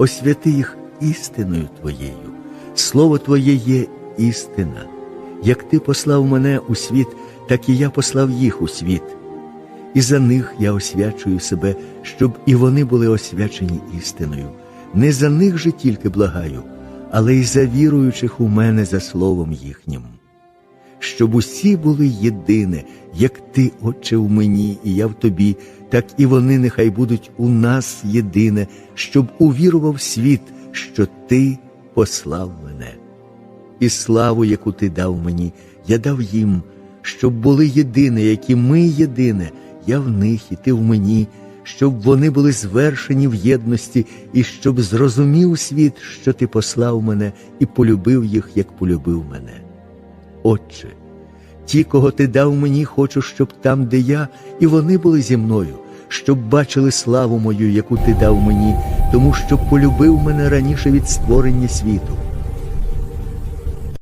освяти їх істиною Твоєю. Слово Твоє є істина. Як Ти послав мене у світ, так і я послав їх у світ. І за них я освячую себе, щоб і вони були освячені істиною. Не за них же тільки благаю, але й за віруючих у мене за словом їхнім. Щоб усі були єдине, як ти, Отче, в мені, і я в тобі, так і вони нехай будуть у нас єдине, щоб увірував світ, що ти послав мене. І славу, яку ти дав мені, я дав їм, щоб були єдине, які ми єдине, я в них і ти в мені, щоб вони були звершені в єдності, і щоб зрозумів світ, що ти послав мене і полюбив їх, як полюбив мене. Отче, ті, кого ти дав мені, хочу, щоб там, де я, і вони були зі мною, щоб бачили славу мою, яку ти дав мені, тому що полюбив мене раніше від створення світу.